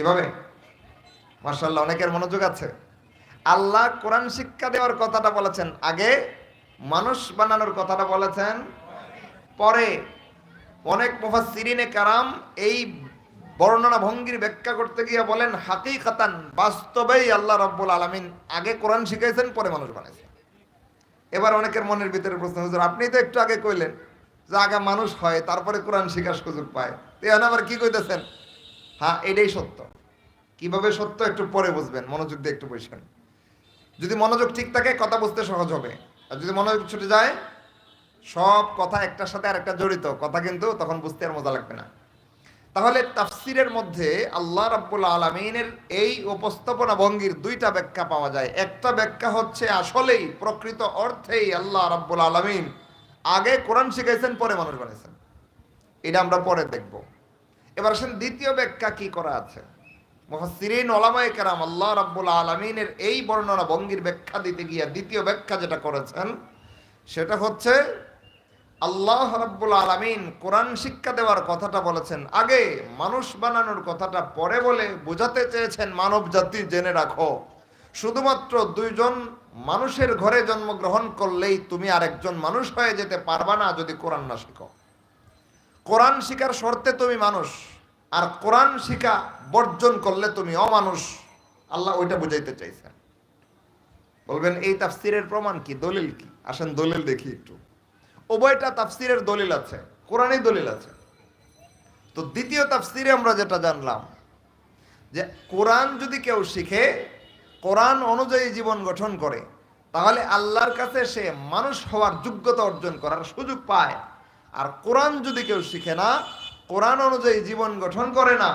এভাবে? মার্শাল্লাহ অনেকের মনোযোগ আছে। আল্লাহ কোরআন শিক্ষা দেওয়ার কথাটা বলেছেন, আগে মানুষ বানানোর কথাটা বলেছেন, পরে অনেক কারাম এই বর্ণনা ভঙ্গির ব্যাখ্যা করতে গিয়ে বলেন, হাকিকাতান বাস্তবেই আল্লাহ রাব্বুল আলামিন আগে কোরআন শিখাইছেন, পরে মানুষ বানাইছেন এবার অনেকের মনের ভিতরে প্রশ্ন, হুজুর, আপনি তো একটু আগে কইলেন যে আগে মানুষ হয়, তারপরে কোরআন শিখার সুযোগ পায়। তো এখন আবার কি কইতেছেন? হ্যাঁ এটাই সত্য। কীভাবে সত্য একটু পরে বুঝবেন, মনোযোগ দিয়ে একটু বসবেন যদি মনোযোগ ঠিক থাকে, কথা বুঝতে সহজ হবে। আর যদি মনোযোগ ছুটে যায়, সব কথা একটার সাথে আরেকটা জড়িত, কথা কিন্তু তখন বুঝতে আর মজা লাগবে না। তাহলে তাফসিরের মধ্যে আল্লাহ রাব্বুল আলমিনের এই উপস্থাপনা ভঙ্গির দুইটা ব্যাখ্যা পাওয়া যায়। একটা ব্যাখ্যা হচ্ছে আসলেই, প্রকৃত অর্থেই আল্লাহ রাব্বুল আলমিন আগে কোরআন শিখাইছেন, পরে মানুষ বানিয়েছেন এটা আমরা পরে দেখব। এবার আসেন দ্বিতীয় ব্যাখ্যা কি করা আছে? মুফাসসিরিন, ওলামায়ে কেরাম, আল্লাহ রাব্বুল আলমিনের এই বর্ণনা ভঙ্গির ব্যাখ্যা দিতে গিয়ে দ্বিতীয় ব্যাখ্যা যেটা করেছেন, সেটা হচ্ছে আল্লাহ রাব্বুল আলামিন কোরআন শিক্ষা দেওয়ার কথাটা বলেছেন। আগে মানুষ বানানোর কথাটা পরে বলে বোঝাতে চেয়েছেন মানব জাতি জেনে রাখো। শুধুমাত্র দুইজন মানুষের ঘরে জন্মগ্রহণ করলেই তুমি আরেকজন মানুষ হয়ে যেতে পারবা না যদি কোরআন না শিখো। কোরআন শিকার শর্তে তুমি মানুষ, আর কোরআন শিখা বর্জন করলে তুমি অমানুষ, আল্লাহ ওইটা বুঝাইতে চাইছেন বলবেন, এই তাফসিরের প্রমাণ কি? দলিল কি? আসেন দলিল দেখি একটু। উভয়টা তাফসিরের দলিল আছে, কোরআনই দলিল আছে। তো দ্বিতীয় তাফসিরে আমরা যেটা জানলাম, যে কোরআন যদি কেউ শিখে, কোরআন অনুযায়ী জীবন গঠন করে, তাহলে আল্লাহর কাছে সে মানুষ হওয়ার যোগ্যতা অর্জন করার সুযোগ পায়। আর কোরআন যদি কেউ শিখে না, কোরআন অনুযায়ী জীবন গঠন করে না,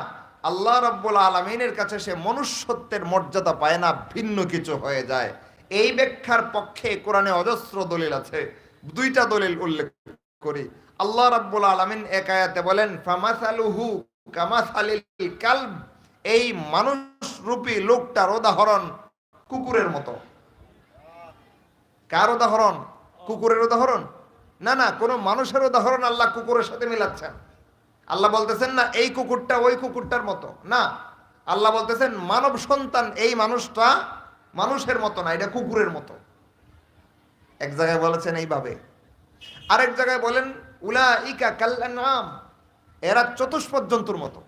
আল্লাহ রাব্বুল আলমিনের কাছে সে মনুষ্যত্বের মর্যাদা পায় না, ভিন্ন কিছু হয়ে যায়। এই ব্যাখ্যার পক্ষে কোরআনে অজস্র দলিল আছে। দুইটা দলিল উল্লেখ করি। আল্লাহ রাব্বুল আলামিন একায়াতে বলেন, ফামাসালুহু কামাসালিল কালব এই মানুষ রূপী লোকটার উদাহরণ কুকুরের মতো। কার উদাহরণ? কুকুরের উদাহরণ? না না, কোনো মানুষের উদাহরণ আল্লাহ কুকুরের সাথে মিলাচ্ছেন। আল্লাহ বলতেছেন না, এই কুকুরটা ওই কুকুরটার মতো। না, আল্লাহ বলতেছেন, মানব সন্তান এই মানুষটা মানুষের মতো না, এটা কুকুরের মতো। এক জায়গায় বলেছেন এইভাবে। আরেক জায়গায় বলেন উলা ইকা কাল্লাম এরা চতুষ্পদ জন্তুর মতো।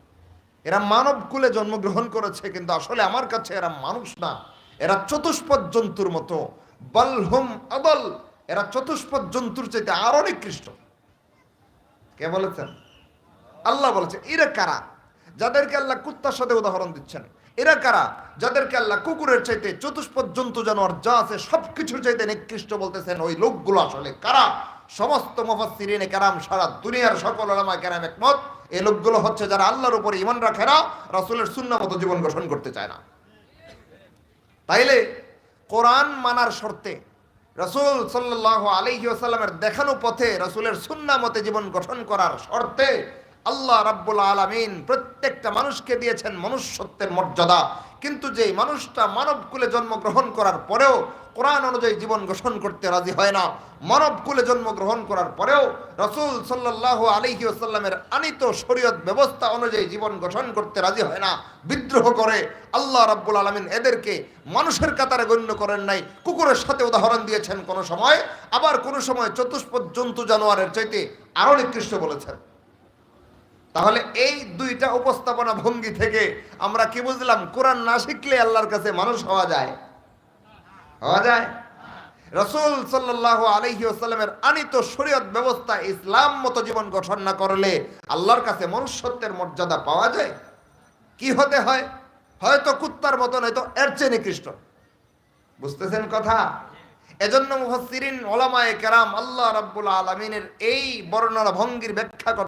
এরা মানব কুলে জন্মগ্রহণ করেছে, কিন্তু আসলে আমার কাছে এরা মানুষ না। এরা চতুষ্পদ জন্তুর মতো। বলহুম আবল এরা চতুষ্পদ জন্তুর চাইতে আরও নিকৃষ্ট কে বলেছেন? আল্লাহ বলেছে, এরা কারা? যাদেরকে আল্লাহ কুত্তার সাথে উদাহরণ দিচ্ছেন। এরা কারা? যাদেরকে আল্লাহ কুকুরের চাইতে চতুষ্পদ জন্তু, জানোয়ার যা আছে সবকিছুর চাইতে নিকৃষ্ট বলতেছেন, ওই লোকগুলো আসলে কারা? সমস্ত মুফাসসিরিনে কারাম সারা দুনিয়ার সকল ওলামা কেরাম একমত, এই লোকগুলো হচ্ছে যারা আল্লাহর উপরে ইমান রাখে না, রাসূলের সুন্নাহ মতো জীবন গঠন করতে চায় না। তাইলে কোরআন মানার শর্তে রসুল সাল্লাহ আলহি আসাল্লামের দেখানো পথে রসুলের সুন্না মতে জীবন গঠন করার শর্তে আল্লাহ রাব্বুল আলমিন প্রত্যেকটা মানুষকে দিয়েছেন মনুষ্যত্বের মর্যাদা। কিন্তু যে মানুষটা মানব কুলে জন্মগ্রহণ করার পরেও কোরআন অনুযায়ী জীবন গঠন করতে রাজি হয় না, মানব কুলে জন্মগ্রহণ করার পরেও রসুল সাল্লাহ আলহি আসাল্লামের আনিত শরীয়ত ব্যবস্থা অনুযায়ী জীবন গঠন করতে রাজি হয় না, বিদ্রোহ করে, আল্লাহ রাব্বুল আলমিন এদেরকে মানুষের কাতারে গণ্য করেন নাই, কুকুরের সাথে উদাহরণ দিয়েছেন কোনো সময়, আবার কোনো সময় চতুষ্পদ জন্তু জানোয়ারের চাইতে আরও নিকৃষ্ট বলেছেন। তাহলে এই দুইটা উপস্থাপনা ভঙ্গি থেকে আমরা কি বুঝলাম? কোরআন না শিখলে আল্লাহর কাছে মানুষ হওয়া যায়? হওয়া যায়। রসুল সাল্লাহ আলহি আসাল্লামের আনিত শরীয়ত ব্যবস্থা ইসলাম মতো জীবন গঠন না করলে আল্লাহর কাছে মনুষ্যত্বের মর্যাদা পাওয়া যায়? কি হতে হয়? হয়তো কুত্তার মতো নয়তো এর চেয়ে নিকৃষ্ট। বুঝতেছেন কথা? এজন্য মুফাসসিরিন, ওলামায়ে কেরাম আল্লাহ রাব্বুল আলামিনের এই বর্ণনা ভঙ্গির ব্যাখ্যা